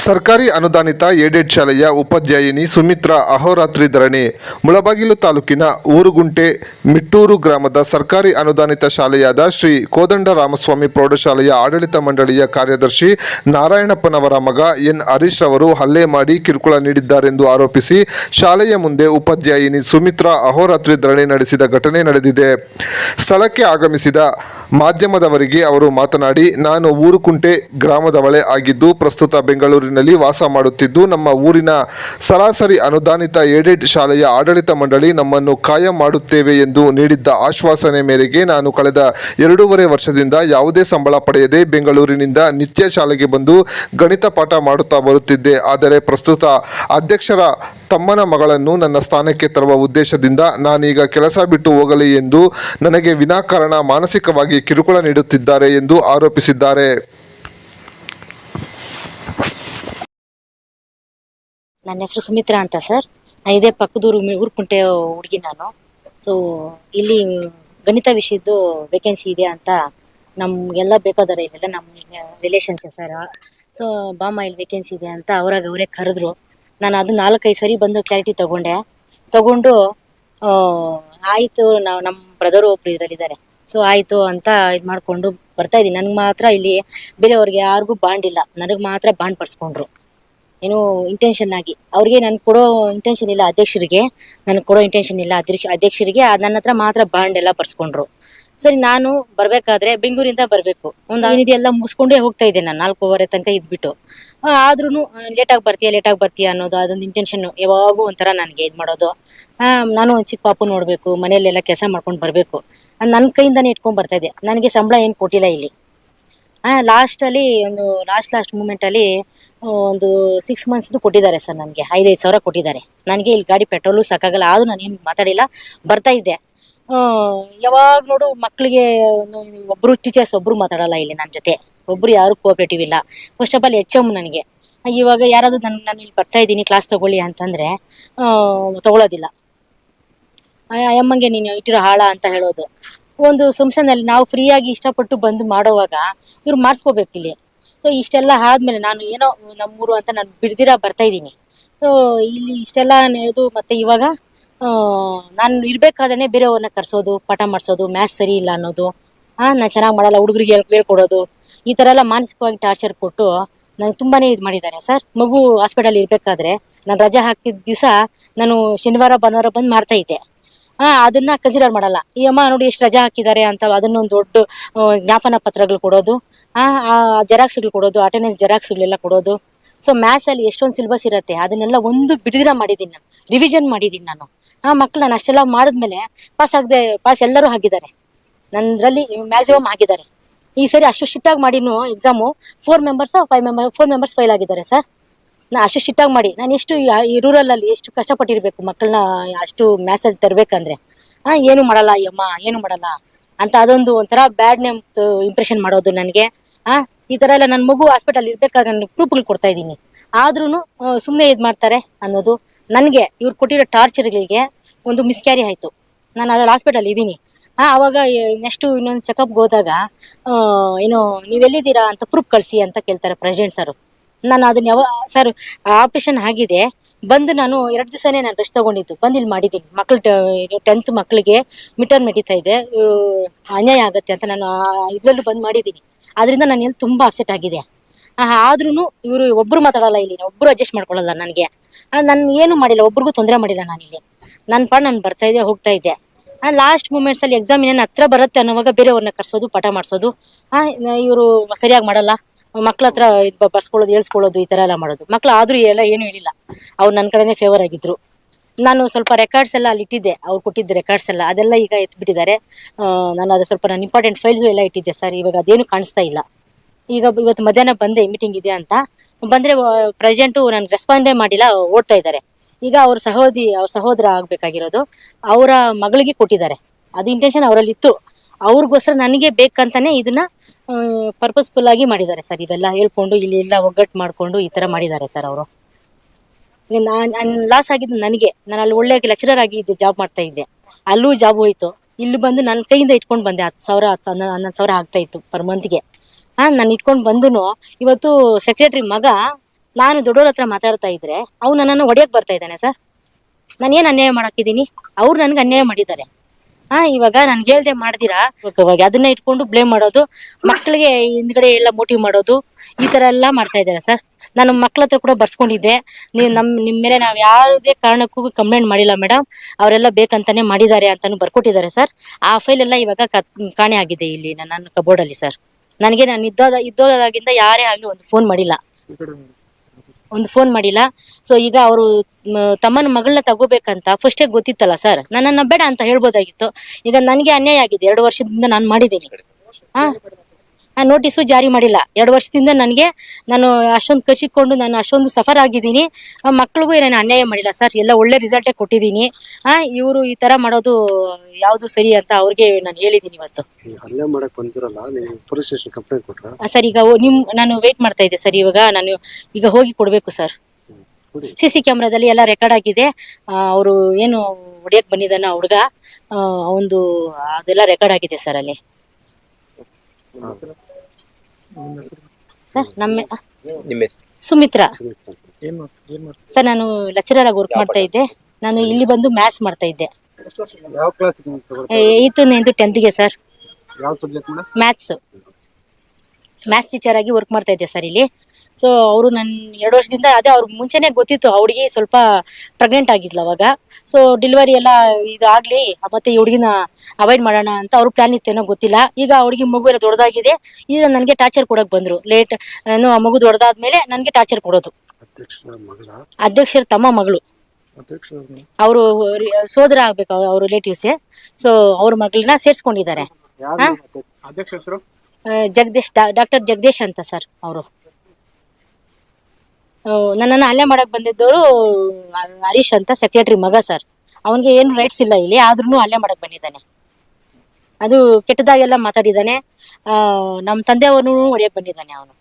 ಸರ್ಕಾರಿ ಅನುದಾನಿತ ಏಡೆಡ್ ಶಾಲೆಯ ಉಪಾಧ್ಯಾಯಿನಿ ಸುಮಿತ್ರಾ ಅಹೋರಾತ್ರಿ ಧರಣಿ. ಮುಳಬಾಗಿಲು ತಾಲೂಕಿನ ಊರುಗುಂಟೆ ಮಿಟ್ಟೂರು ಗ್ರಾಮದ ಸರ್ಕಾರಿ ಅನುದಾನಿತ ಶಾಲೆಯಾದ ಶ್ರೀ ಕೋದಂಡ ರಾಮಸ್ವಾಮಿ ಪ್ರೌಢಶಾಲೆಯ ಆಡಳಿತ ಮಂಡಳಿಯ ಕಾರ್ಯದರ್ಶಿ ನಾರಾಯಣಪ್ಪನವರ ಮಗ ಎನ್ ಹರೀಶ್ ಅವರು ಹಲ್ಲೆ ಮಾಡಿ ಕಿರುಕುಳ ನೀಡಿದ್ದಾರೆಂದು ಆರೋಪಿಸಿ ಶಾಲೆಯ ಮುಂದೆ ಉಪಾಧ್ಯಾಯಿನಿ ಸುಮಿತ್ರಾ ಅಹೋರಾತ್ರಿ ಧರಣಿ ನಡೆಸಿದ ಘಟನೆ ನಡೆದಿದೆ. ಸ್ಥಳಕ್ಕೆ ಆಗಮಿಸಿದ ಮಾಧ್ಯಮದವರಿಗೆ ಅವರು ಮಾತನಾಡಿ, ನಾನು ಊರುಕುಂಟೆ ಗ್ರಾಮದವಳೆ ಆಗಿದ್ದು, ಪ್ರಸ್ತುತ ಬೆಂಗಳೂರಿನಲ್ಲಿ ವಾಸ ಮಾಡುತ್ತಿದ್ದು, ನಮ್ಮ ಊರಿನ ಸರಾಸರಿ ಅನುದಾನಿತ ಏಡೆಡ್ ಶಾಲೆಯ ಆಡಳಿತ ಮಂಡಳಿ ನಮ್ಮನ್ನು ಕಾಯಂ ಮಾಡುತ್ತೇವೆ ಎಂದು ನೀಡಿದ್ದ ಆಶ್ವಾಸನೆ ಮೇರೆಗೆ ನಾನು ಕಳೆದ ಎರಡೂವರೆ ವರ್ಷದಿಂದ ಯಾವುದೇ ಸಂಬಳ ಪಡೆಯದೆ ಬೆಂಗಳೂರಿನಿಂದ ನಿತ್ಯ ಶಾಲೆಗೆ ಬಂದು ಗಣಿತ ಪಾಠ ಮಾಡುತ್ತಾ ಬರುತ್ತಿದ್ದೆ. ಆದರೆ ಪ್ರಸ್ತುತ ಅಧ್ಯಕ್ಷರ ತಮ್ಮನ ಮಗಳನ್ನು ನನ್ನ ಸ್ಥಾನಕ್ಕೆ ತರುವ ಉದ್ದೇಶದಿಂದ ನಾನೀಗ ಕೆಲಸ ಬಿಟ್ಟು ಹೋಗಲಿ ಎಂದು ನನಗೆ ವಿನಾಕಾರಣ ಮಾನಸಿಕವಾಗಿ ಕಿರುಕುಳ ನೀಡುತ್ತಿದ್ದಾರೆ ಎಂದು ಆರೋಪಿಸಿದ್ದಾರೆ. ನನ್ನ ಹೆಸರು ಸುಮಿತ್ರಾ ಅಂತ ಸರ್. ನಾ ಇದೇ ಪಕ್ಕದೂರು ಊರ್ಕುಂಟೆ ಹುಡುಗಿ ನಾನು. ಸೊ ಇಲ್ಲಿ ಗಣಿತ ವಿಷಯದ್ದು ವೇಕೆನ್ಸಿ ಇದೆ ಅಂತ ನಮ್ಗೆಲ್ಲ ಬೇಕಾದರೆ ಇಲ್ಲೆಲ್ಲ ನಮ್ಮ ರಿಲೇಷನ್ಸ್ ಸರ್. ಸೊ ಬಾಮ ಇಲ್ಲಿ ವೇಕೆನ್ಸಿ ಇದೆ ಅಂತ ಅವ್ರಾಗ ಅವರೇ ಕರೆದ್ರು. ನಾನು ಅದು ನಾಲ್ಕೈದು ಸರಿ ಬಂದು ಕ್ಲಾರಿಟಿ ತಗೊಂಡೆ. ತಗೊಂಡು ಆಯಿತು ನಾವು ನಮ್ಮ ಬ್ರದರ್ ಒಬ್ರು ಇದರಲ್ಲಿದ್ದಾರೆ. ಸೊ ಆಯಿತು ಅಂತ ಇದು ಮಾಡಿಕೊಂಡು ಬರ್ತಾ ಇದ್ದೀನಿ. ನನಗೆ ಮಾತ್ರ ಇಲ್ಲಿ ಬೇರೆಯವ್ರಿಗೆ ಯಾರಿಗೂ ಬಾಂಡ್ ಇಲ್ಲ. ನನಗೆ ಮಾತ್ರ ಬಾಂಡ್ ಪಡಿಸ್ಕೊಂಡ್ರು. ಏನು ಇಂಟೆನ್ಷನ್ ಆಗಿ. ಅವ್ರಿಗೆ ನನ್ ಕೊಡೋ ಇಂಟೆನ್ಷನ್ ಇಲ್ಲ ಅಧ್ಯಕ್ಷರಿಗೆ. ನನಗೆ ಕೊಡೋ ಇಂಟೆನ್ಷನ್ ಇಲ್ಲ ಅಧ್ಯಕ್ಷ, ಅಧ್ಯಕ್ಷರಿಗೆ. ನನ್ನ ಹತ್ರ ಮಾತ್ರ ಬಾಂಡ್ ಎಲ್ಲ ಪರ್ಸ್ಕೊಂಡ್ರು ಸರಿ, ನಾನು ಬರ್ಬೇಕಾದ್ರೆ ಬೆಂಗಳೂರಿಂದ ಬರ್ಬೇಕು. ಒಂದು ಎಲ್ಲ ಮುಗಿಸ್ಕೊಂಡೇ ಹೋಗ್ತಾ ಇದ್ದೆ ನಾನು ನಾಲ್ಕೂವರೆ ತನಕ ಇದ್ಬಿಟ್ಟು. ಆದ್ರೂ ಲೇಟಾಗಿ ಬರ್ತೀಯಾ ಲೇಟಾಗಿ ಬರ್ತೀಯಾ ಅನ್ನೋದು, ಅದೊಂದು ಇಂಟೆನ್ಷನ್ ಯಾವಾಗೂ ಒಂಥರ ನನಗೆ ಇದು ಮಾಡೋದು. ನಾನು ಒಂದು ಚಿಕ್ಕ ಪಾಪು ನೋಡಬೇಕು, ಮನೆಯಲ್ಲೆಲ್ಲ ಕೆಲಸ ಮಾಡ್ಕೊಂಡು ಬರಬೇಕು. ನನ್ನ ಕೈಯಿಂದನೇ ಇಟ್ಕೊಂಡು ಬರ್ತಾ ಇದ್ದೆ ನನಗೆ ಸಂಬಳ ಏನು ಕೊಟ್ಟಿಲ್ಲ ಇಲ್ಲಿ. ಲಾಸ್ಟಲ್ಲಿ ಒಂದು ಲಾಸ್ಟ್ ಲಾಸ್ಟ್ ಮೂಮೆಂಟಲ್ಲಿ ಒಂದು ಸಿಕ್ಸ್ ಮಂತ್ಸ್ದು ಕೊಟ್ಟಿದ್ದಾರೆ ಸರ್ ನನಗೆ ಐದೈದು ಸಾವಿರ ಕೊಟ್ಟಿದ್ದಾರೆ. ನನಗೆ ಇಲ್ಲಿ ಗಾಡಿ ಪೆಟ್ರೋಲು ಸಾಕಾಗಲ್ಲ, ಆದರೂ ನಾನೇನು ಮಾತಾಡಿಲ್ಲ, ಬರ್ತಾ ಇದ್ದೆ. ಯಾವಾಗ ನೋಡು ಮಕ್ಕಳಿಗೆ ಒಬ್ಬರು ಟೀಚರ್ಸ್ ಒಬ್ಬರು ಮಾತಾಡಲ್ಲ ಇಲ್ಲಿ ನನ್ನ ಜೊತೆ. ಒಬ್ಬರು ಯಾರು ಕೋಆಪರೇಟಿವ್ ಇಲ್ಲ. First of all H M ನನಗೆ. ಇವಾಗ ಯಾರಾದರೂ ನನ್ನ ನಾನು ಇಲ್ಲಿ ಬರ್ತಾ ಇದ್ದೀನಿ ಕ್ಲಾಸ್ ತಗೊಳ್ಳಿ ಅಂತಂದ್ರೆ ತಗೊಳ್ಳೋದಿಲ್ಲ ಅಮ್ಮಂಗೆ ನೀನು ಇಟ್ಟಿರೋ ಹಾಳ ಅಂತ ಹೇಳೋದು. ಒಂದು ಸಂಸ್ಥೆನಲ್ಲಿ ನಾವು ಫ್ರೀಯಾಗಿ ಇಷ್ಟಪಟ್ಟು ಬಂದು ಮಾಡೋವಾಗ ಇವ್ರು ಮಾಡಿಸ್ಕೋಬೇಕು ಇಲ್ಲಿ. ಸೊ ಇಷ್ಟೆಲ್ಲ ಆದ್ಮೇಲೆ ನಾನು ಏನೋ ನಮ್ಮೂರು ಅಂತ ನಾನು ಬಿಡ್ದಿರ ಬರ್ತಾ ಇದ್ದೀನಿ. ಸೊ ಇಲ್ಲಿ ಇಷ್ಟೆಲ್ಲ ಹೇಳೋದು ಮತ್ತೆ ಇವಾಗ ನಾನು ಇರ್ಬೇಕಾದ್ರೆ ಬೇರೆಯವ್ರನ್ನ ಕರ್ಸೋದು, ಪಾಠ ಮಾಡಿಸೋದು ಮ್ಯಾಥ್ಸ್ ಸರಿ ಇಲ್ಲ ಅನ್ನೋದು. ಆ, ನಾನು ಚೆನ್ನಾಗಿ ಮಾಡಲ್ಲ, ಹುಡುಗರಿಗೆ ಹೇಳ್ಕೊಡೋದು. ಈ ತರ ಎಲ್ಲ ಮಾನಸಿಕವಾಗಿ ಟಾರ್ಚರ್ ಕೊಟ್ಟು ನಂಗೆ ತುಂಬಾನೇ ಇದು ಮಾಡಿದ್ದಾರೆ ಸರ್. ಮಗು ಹಾಸ್ಪಿಟಲ್ ಇರ್ಬೇಕಾದ್ರೆ ನಾನು ರಜೆ ಹಾಕಿದ ದಿವಸ ನಾನು ಶನಿವಾರ, ಭಾನುವಾರ ಬಂದು ಮಾಡ್ತಾ ಇದ್ದೆ. ಹಾ, ಅದನ್ನ ಕನ್ಸಿಡರ್ ಮಾಡಲ್ಲ. ಈ ಅಮ್ಮ ನೋಡಿ ಎಷ್ಟು ರಜಾ ಹಾಕಿದ್ದಾರೆ ಅಂತ ಅದನ್ನೊಂದು ದೊಡ್ಡ ಜ್ಞಾಪನ ಪತ್ರಗಳು ಕೊಡೋದು. ಆ ಜೆರಾಕ್ಸ್ಗಳು ಕೊಡೋದು ಅಟೆಂಡೆನ್ಸ್ ಜೆರಾಕ್ಸ್ಗಳೆಲ್ಲ ಕೊಡೋದು. ಸೊ ಮ್ಯಾಥ್ಸ್ ಅಲ್ಲಿ ಎಷ್ಟೊಂದು ಸಿಲೆಬಸ್ ಇರುತ್ತೆ, ಅದನ್ನೆಲ್ಲ ಒಂದು ಬಿಡದಿರ ಮಾಡಿದ್ದೀನಿ ನಾನು. ರಿವಿಷನ್ ಮಾಡಿದ್ದೀನಿ ನಾನು. ಆ ಮಕ್ಳು ನಾನು ಅಷ್ಟೆಲ್ಲ ಮಾಡಿದ್ಮೇಲೆ ಪಾಸ್ ಆಗದೆ ಪಾಸ್ ಎಲ್ಲರೂ ಆಗಿದ್ದಾರೆ. ನನ್ನಲ್ಲಿ ಮ್ಯಾಕ್ಸಿಮಮ್ ಆಗಿದ್ದಾರೆ. ಈ ಸರಿ ಅಷ್ಟು ಶಿಟ್ಟಾಗಿ ಮಾಡಿನೂ exam four members five member four members fail ಆಗಿದ್ದಾರೆ ಸರ್ ನಾ ಅಷ್ಟು ಶಿಟ್ಟಾಗಿ ಮಾಡಿ, ನಾನು ಎಷ್ಟು ಈ- ರೂರಲಲ್ಲಿ ಎಷ್ಟು ಕಷ್ಟಪಟ್ಟಿರ್ಬೇಕು ಮಕ್ಕಳನ್ನ ಅಷ್ಟು ಮ್ಯಾಸಲ್ಲಿ ತರಬೇಕಂದ್ರೆ. ಆ ಏನು ಮಾಡಲ್ಲ ಯಮ್ಮ ಅಮ್ಮ, ಏನು ಮಾಡಲ್ಲ. ಅಂತ ಅದೊಂದು ಒಂಥರ ಬ್ಯಾಡ್ ನೇಮ್ ಇಂಪ್ರೆಷನ್ ಮಾಡೋದು ನನಗೆ. ಆ ಈ ಥರ ಎಲ್ಲ ನನ್ನ ಮಗು ಹಾಸ್ಪಿಟಲ್ ಇರ್ಬೇಕಾಗ ನಾನು ಪ್ರೂಫ್ಗಳು ಕೊಡ್ತಾ ಇದ್ದೀನಿ. ಆದ್ರೂ ಸುಮ್ಮನೆ ಇದು ಮಾಡ್ತಾರೆ ಅನ್ನೋದು. ನನಗೆ ಇವ್ರು ಕೊಟ್ಟಿರೋ ಟಾರ್ಚರ್ಗಳಿಗೆ ಒಂದು ಮಿಸ್ಕ್ಯಾರಿ ಆಯ್ತು. ನಾನು ಅದ್ರಲ್ಲಿ ಹಾಸ್ಪಿಟಲ್ ಇದ್ದೀನಿ. ಆ, ಅವಾಗ ನೆಕ್ಸ್ಟ್ ಇನ್ನೊಂದು ಚೆಕಪ್ಗೆ ಹೋದಾಗ ಏನು ನೀವೆಲ್ಲಿದ್ದೀರಾ ಅಂತ ಪ್ರೂಫ್ ಕಳಿಸಿ ಅಂತ ಕೇಳ್ತಾರೆ ಪ್ರೆಸಿಡೆಂಟ್ ಸರ್ ನಾನು ಅದನ್ನ ಯಾವ ಸರ್ ಆಪರೇಷನ್ ಆಗಿದೆ. ಬಂದು ನಾನು ಎರಡು ದಿವಸನೇ ನಾನು ರೆಸ್ಟ್ ತಗೊಂಡಿದ್ದು. ಬಂದು ಇಲ್ಲಿ ಮಾಡಿದ್ದೀನಿ. ಮಕ್ಳು ಟೆಂತ್ ಮಕ್ಕಳಿಗೆ ಮಿಟರ್ ನಡೀತಾ ಇದೆ. ಅನ್ಯಾಯ ಆಗುತ್ತೆ ಅಂತ ನಾನು ಇದರಲ್ಲೂ ಬಂದು ಮಾಡಿದ್ದೀನಿ. ಅದರಿಂದ ನಾನು ಏನು ತುಂಬ ಅಪ್ಸೆಟ್ ಆಗಿದೆ. ಆದ್ರೂ ಇವರು ಒಬ್ರು ಮಾತಾಡಲ್ಲ ಇಲ್ಲಿ. ಒಬ್ರು ಅಡ್ಜಸ್ಟ್ ಮಾಡ್ಕೊಳ್ಳಲ್ಲ ನನಗೆ. ನಾನು ಏನು ಮಾಡಿಲ್ಲ. ಒಬ್ರಿಗೂ ತೊಂದರೆ ಮಾಡಿಲ್ಲ ನಾನಿಲ್ಲಿ. ನನ್ನ ಪಾಡ್ ನಾನು ಬರ್ತಾ ಇದ್ದೆ, ಹೋಗ್ತಾ ಇದ್ದೆ. ಲಾಸ್ಟ್ ಮೂಮೆಂಟ್ಸ್ ಅಲ್ಲಿ ಎಕ್ಸಾಮ್ ಏನೇನು ಹತ್ರ ಬರುತ್ತೆ ಅನ್ನೋವಾಗ ಬೇರೆಯವ್ರನ್ನ ಕರ್ಸೋದು, ಪಾಠ ಮಾಡಿಸೋದು. ಇವರು ಸರಿಯಾಗಿ ಮಾಡಲ್ಲ. ಮಕ್ಳ ಹತ್ರ ಬರ್ಸ್ಕೊಳ್ಳೋದು, ಹೇಳ್ಸ್ಕೊಳ್ಳೋದು, ಈ ತರ ಎಲ್ಲ ಮಾಡೋದು. ಮಕ್ಳು ಆದ್ರೂ ಎಲ್ಲ ಏನು ಹೇಳಿಲ್ಲ. ಅವ್ರು ನನ್ನ ಕಡೆನೇ ಫೇವರ್ ಆಗಿದ್ರು. ನಾನು ಸ್ವಲ್ಪ ರೆಕಾರ್ಡ್ಸ್ ಎಲ್ಲ ಅಲ್ಲಿ ಇಟ್ಟಿದ್ದೆ. ಅವ್ರು ಕೊಟ್ಟಿದ್ದ ರೆಕಾರ್ಡ್ಸ್ ಎಲ್ಲ. ಅದೆಲ್ಲ ಈಗ ಎತ್ಬಿಟ್ಟಿದ್ದಾರೆ. ನಾನು ಅದು ಸ್ವಲ್ಪ ನಾನು ಇಂಪಾರ್ಟೆಂಟ್ ಫೈಲ್ಸ್ ಎಲ್ಲ ಇಟ್ಟಿದ್ದೆ ಸರ್ ಇವಾಗ ಅದೇನು ಕಾಣಿಸ್ತಾ ಇಲ್ಲ. ಈಗ ಇವತ್ತು ಮಧ್ಯಾಹ್ನ ಬಂದೆ ಮೀಟಿಂಗ್ ಇದೆ ಅಂತ. ಬಂದ್ರೆ ಪ್ರೆಸೆಂಟು ನಾನು ರೆಸ್ಪಾಂಡೇ ಮಾಡಿಲ್ಲ, ಓಡ್ತಾ ಇದ್ದಾರೆ. ಈಗ ಅವ್ರ ಸಹೋದರಿ ಅವ್ರ ಸಹೋದರ ಆಗ್ಬೇಕಾಗಿರೋದು. ಅವರ ಮಗಳಿಗೆ ಕೊಟ್ಟಿದ್ದಾರೆ. ಅದು ಇಂಟೆನ್ಷನ್ ಅವರಲ್ಲಿ ಇತ್ತು ಅವ್ರಿಗೋಸ್ಕರ ನನಗೆ ಬೇಕಂತಾನೆ ಇದನ್ನ ಪರ್ಪಸ್ಫುಲ್ ಆಗಿ ಮಾಡಿದ್ದಾರೆ ಸರ್. ಇವೆಲ್ಲ ಹೇಳ್ಕೊಂಡು, ಇಲ್ಲಿ ಎಲ್ಲ ಒಗ್ಗಟ್ಟು ಮಾಡ್ಕೊಂಡು ಈ ತರ ಮಾಡಿದ್ದಾರೆ ಸರ್ ಅವರು. ನಾನು ಲಾಸ್ ಆಗಿದ್ದು ನನಗೆ. ನಾನು ಅಲ್ಲಿ ಒಳ್ಳೆ ಲೆಕ್ಚರರ್ ಆಗಿ ಇದ್ದೆ ಜಾಬ್ ಮಾಡ್ತಾ ಇದ್ದೆ. ಅಲ್ಲೂ ಜಾಬ್ ಹೋಯ್ತು. ಇಲ್ಲಿ ಬಂದು ನನ್ನ ಕೈಯಿಂದ ಇಟ್ಕೊಂಡು ಬಂದೆ. ಹತ್ತು ಸಾವಿರ, ಹತ್ತು ಹನ್ನೊಂದು ಸಾವಿರ ಆಗ್ತಾ ಇತ್ತು ಪರ್ ಮಂತ್ಗೆ ನಾನು ಇಟ್ಕೊಂಡು ಬಂದು ಇವತ್ತು ಸೆಕ್ರೆಟರಿ ಮಗ ನಾನು ದೊಡ್ಡವ್ರ ಹತ್ರ ಮಾತಾಡ್ತಾ ಇದ್ರೆ ಅವ್ ನನ್ನನ್ನು ಹೊಡೆಯಕ್ ಬರ್ತಾ ಇದ್ದಾನೆ ಸರ್. ನಾನು ಏನ್ ಅನ್ಯಾಯ ಮಾಡಾಕಿದ್ದೀನಿ? ಅವ್ರು ನನ್ಗೆ ಅನ್ಯಾಯ ಮಾಡಿದ್ದಾರೆ. ಹಾ, ಇವಾಗ ನನ್ಗೆ ಹೇಳ್ದೆ ಮಾಡ್ದಿರಾ? ಅದನ್ನ ಇಟ್ಕೊಂಡು ಬ್ಲೇಮ್ ಮಾಡೋದು ಮಕ್ಕಳಿಗೆ ಹಿಂದ್ಗಡೆ ಎಲ್ಲ ಮೋಟಿವ್ ಮಾಡೋದು, ಈ ತರ ಎಲ್ಲ ಮಾಡ್ತಾ ಇದ್ದಾರೆ ಸರ್. ನಾನು ಮಕ್ಳ ಹತ್ರ ಕೂಡ ಬರ್ಸ್ಕೊಂಡಿದ್ದೆ. ನೀವು ನಮ್, ನಿಮ್ ಮೇಲೆ ನಾವ್ ಯಾವುದೇ ಕಾರಣಕ್ಕೂ ಕಂಪ್ಲೇಂಟ್ ಮಾಡಿಲ್ಲ ಮೇಡಮ್ ಅವರೆಲ್ಲ ಬೇಕಂತಾನೆ ಮಾಡಿದ್ದಾರೆ ಅಂತಾನು ಬರ್ಕೊಟ್ಟಿದ್ದಾರೆ ಸರ್. ಆ ಫೈಲ್ ಎಲ್ಲ ಇವಾಗ ಕಾಣೆ ಆಗಿದೆ ಇಲ್ಲಿ ನನ್ನ ಕಬೋರ್ಡ್ ಅಲ್ಲಿ ಸರ್. ನನಗೆ ನಾನು ಇದ್ದೋದ, ಇದ್ದೋದಾಗಿಂದ ಯಾರೇ ಆಗ್ಲಿ ಒಂದು ಫೋನ್ ಮಾಡಿಲ್ಲ. ಒಂದು ಫೋನ್ ಮಾಡಿಲ್ಲ. ಸೊ ಈಗ ಅವರು ತಮ್ಮನ ಮಗಳನ್ನ ತಗೋಬೇಕಂತ ಫಸ್ಟೇ ಗೊತ್ತಿತ್ತಲ್ಲ ಸರ್ ನನ್ನನ್ನ ಬೇಡ ಅಂತ ಹೇಳ್ಬೋದಾಗಿತ್ತು. ಈಗ ನನಗೆ ಅನ್ಯಾಯ ಆಗಿದೆ. ಎರಡು ವರ್ಷದಿಂದ ನಾನು ಮಾಡಿದ್ದೀನಿ. ಹಾ? ನೋಟಿಸು ಜಾರಿ ಮಾಡಿಲ್ಲ. ಎರಡು ವರ್ಷದಿಂದ ನನಗೆ ನಾನು ಅಷ್ಟೊಂದು ಕಸಿಕೊಂಡು ನಾನು ಅಷ್ಟೊಂದು ಸಫರ್ ಆಗಿದ್ದೀನಿ. ಮಕ್ಳಿಗೂ ನಾನು ಅನ್ಯಾಯ ಮಾಡಿಲ್ಲ. ಸರ್ ಎಲ್ಲ ಒಳ್ಳೆ ರಿಸಲ್ಟೇ ಕೊಟ್ಟಿದ್ದೀನಿ. ಆ ಇವರು ಈ ತರ ಮಾಡೋದು ಯಾವುದು ಸರಿ ಅಂತ ಅವ್ರಿಗೆ ನಾನು ಹೇಳಿದ್ದೀನಿ ಇವತ್ತು. ಈ ಹಲ್ಲೆ ಮಾಡಕ್ ಬಂದಿರಲ್ಲ ನೀವು ಪೊಲೀಸ್ ಸ್ಟೇಷನ್ ಕಂಪ್ಲೇಂಟ್ ಕೊಟ್ರ? ಸರ್ ಈಗ ನಿಮ್ ನಾನು ವೇಟ್ ಮಾಡ್ತಾ ಇದ್ದೆ ಸರ್ ಇವಾಗ ನಾನು ಈಗ ಹೋಗಿ ಕೊಡ್ಬೇಕು ಸರ್. ಸಿ ಸಿ ಕ್ಯಾಮ್ರಾದಲ್ಲಿ ಎಲ್ಲ ರೆಕಾರ್ಡ್ ಆಗಿದೆ. ಅವರು ಏನು ಹೊಡಿಯಕ್ ಬಂದಿದ್ದಾನ ಹುಡುಗ ಒಂದು ಅದೆಲ್ಲ ರೆಕಾರ್ಡ್ ಆಗಿದೆ ಸರ್ ಅಲ್ಲಿ. ಸರ್ ನಮ್ಮ ಸುಮಿತ್ರಾ. ಸರ್ ನಾನು ಲೆಕ್ಚರರ್ ಆಗಿ ವರ್ಕ್ ಮಾಡ್ತಾ ಇದ್ದೆ. ನಾನು ಇಲ್ಲಿ ಬಂದು ಮ್ಯಾಥ್ಸ್ ಮಾಡ್ತಾ ಇದ್ದೆ. ಯಾವ ಕ್ಲಾಸ್ ತಗೊಳ್ತಾರೆ ಏಯ್ತು ನಿಂದು ಟೆಂತ್ಗೆ ಸರ್. ಮ್ಯಾಥ್ಸ್ ಮ್ಯಾಥ್ಸ್ ಟೀಚರ್ ಆಗಿ ವರ್ಕ್ ಮಾಡ್ತಾ ಇದ್ದೆ ಸರ್ ಇಲ್ಲಿ. ಸೊ ಅವರು ನನ್ನ ಎರಡು ವರ್ಷದಿಂದ ಅದೇ ಅವ್ರಿಗೆ ಮುಂಚೆನೆ ಗೊತ್ತಿತ್ತು ಅವಳಿಗೆ ಸ್ವಲ್ಪ ಪ್ರೆಗ್ನೆಂಟ್ ಆಗಿದ್ಲು ಅವಾಗ. ಸೊ ಡೆಲಿವರಿ ಎಲ್ಲ ಇದು ಆಗ್ಲಿ ಮತ್ತೆ ಈ ಹುಡುಗಿನ ಅವಾಯ್ಡ್ ಮಾಡೋಣ ಅಂತ ಅವ್ರ ಪ್ಲಾನ್ ಇತ್ತೇನೋ ಗೊತ್ತಿಲ್ಲ. ಈಗ ಅವ್ರಿಗೆ ಹುಡುಗಿ ಮಗು ಎಲ್ಲ ದೊಡ್ಡದಾಗಿದೆ ಈಗ ನನಗೆ ಟಾರ್ಚರ್ ಕೊಡಕ್ ಬಂದ್ರು. ಲೇಟ್ ಏನು ಆ ಮಗು ದೊಡ್ಡದಾದ್ಮೇಲೆ ನನಗೆ ಟಾರ್ಚರ್ ಕೊಡೋದು. ಅಧ್ಯಕ್ಷರ ತಮ್ಮ ಮಗಳು. ಅವರು ಸೋದರ ಆಗ್ಬೇಕು ಅವ್ರ ರಿಲೇಟಿವ್ಸ್ ಸೊ ಅವ್ರ ಮಗಳನ್ನ ಸೇರ್ಸ್ಕೊಂಡಿದ್ದಾರೆ. ಜಗದೀಶ್ ಡಾಕ್ಟರ್ ಜಗದೀಶ್ ಅಂತ ಸರ್ ಅವರು. ನನ್ನನ್ನು ಅಲ್ಲೇ ಮಾಡಕ್ ಬಂದಿದ್ದವರು ಹರೀಶ್ ಅಂತ ಸೆಕ್ರೆಟರಿ ಮಗ ಸರ್ ಅವನಿಗೆ ಏನು ರೈಟ್ಸ್ ಇಲ್ಲ ಇಲ್ಲಿ ಆದ್ರೂ ಅಲ್ಲೇ ಮಾಡಕ್ ಬಂದಿದ್ದಾನೆ. ಅದು ಕೆಟ್ಟದಾಗೆಲ್ಲ ಮಾತಾಡಿದ್ದಾನೆ. ನಮ್ಮ ತಂದೆಯವನು ಹೊಡೆಯಕ್ ಬಂದಿದ್ದಾನೆ ಅವನು.